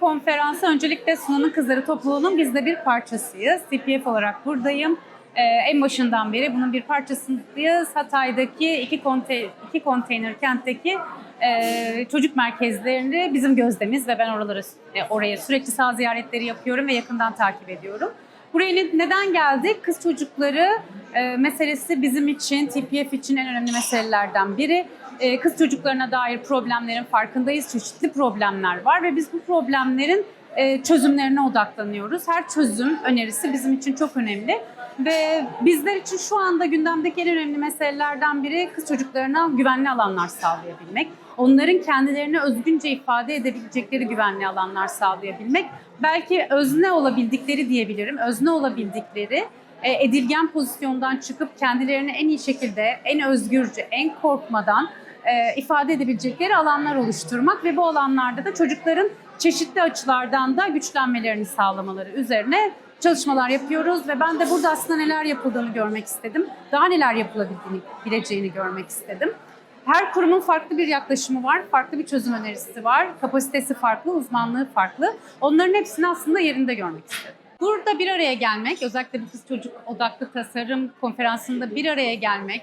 Konferansı öncelikle Sunan'ın Kızları topluluğunun biz de bir parçasıyız. CPF olarak buradayım. Ee, en başından beri bunun bir parçasıyız. Hatay'daki iki, konte, iki konteyner kentteki e, çocuk merkezlerini bizim gözdemiz ve ben oraları e, oraya sürekli sağ ziyaretleri yapıyorum ve yakından takip ediyorum. Buraya ne- neden geldik? Kız çocukları e, meselesi bizim için, TPF için en önemli meselelerden biri. E, kız çocuklarına dair problemlerin farkındayız. Çeşitli problemler var ve biz bu problemlerin çözümlerine odaklanıyoruz. Her çözüm önerisi bizim için çok önemli. Ve bizler için şu anda gündemdeki en önemli meselelerden biri kız çocuklarına güvenli alanlar sağlayabilmek. Onların kendilerini özgünce ifade edebilecekleri güvenli alanlar sağlayabilmek. Belki özne olabildikleri diyebilirim. Özne olabildikleri, e, edilgen pozisyondan çıkıp kendilerini en iyi şekilde, en özgürce, en korkmadan e, ifade edebilecekleri alanlar oluşturmak ve bu alanlarda da çocukların çeşitli açılardan da güçlenmelerini sağlamaları üzerine çalışmalar yapıyoruz ve ben de burada aslında neler yapıldığını görmek istedim. Daha neler yapılabildiğini, bileceğini görmek istedim. Her kurumun farklı bir yaklaşımı var, farklı bir çözüm önerisi var, kapasitesi farklı, uzmanlığı farklı. Onların hepsini aslında yerinde görmek istedim. Burada bir araya gelmek, özellikle bu kız çocuk odaklı tasarım konferansında bir araya gelmek,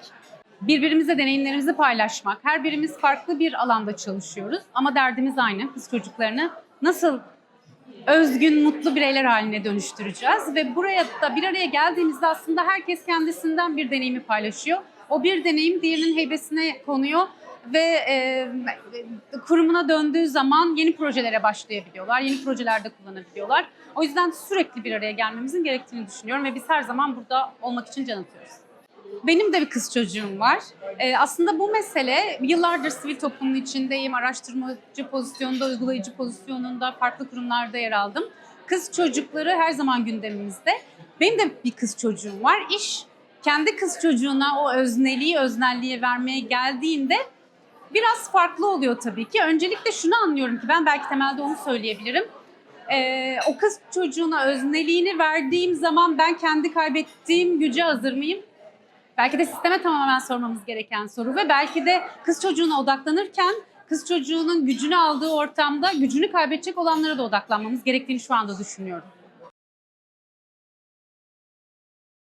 birbirimizle deneyimlerimizi paylaşmak, her birimiz farklı bir alanda çalışıyoruz ama derdimiz aynı, kız çocuklarını nasıl özgün, mutlu bireyler haline dönüştüreceğiz ve buraya da bir araya geldiğimizde aslında herkes kendisinden bir deneyimi paylaşıyor. O bir deneyim diğerinin heybesine konuyor ve e, kurumuna döndüğü zaman yeni projelere başlayabiliyorlar, yeni projelerde kullanabiliyorlar. O yüzden sürekli bir araya gelmemizin gerektiğini düşünüyorum ve biz her zaman burada olmak için can atıyoruz. Benim de bir kız çocuğum var. Ee, aslında bu mesele yıllardır sivil toplumun içindeyim. Araştırmacı pozisyonunda, uygulayıcı pozisyonunda, farklı kurumlarda yer aldım. Kız çocukları her zaman gündemimizde. Benim de bir kız çocuğum var. İş kendi kız çocuğuna o özneliği, öznelliğe vermeye geldiğinde biraz farklı oluyor tabii ki. Öncelikle şunu anlıyorum ki ben belki temelde onu söyleyebilirim. Ee, o kız çocuğuna özneliğini verdiğim zaman ben kendi kaybettiğim güce hazır mıyım? Belki de sisteme tamamen sormamız gereken soru ve belki de kız çocuğuna odaklanırken kız çocuğunun gücünü aldığı ortamda gücünü kaybedecek olanlara da odaklanmamız gerektiğini şu anda düşünüyorum.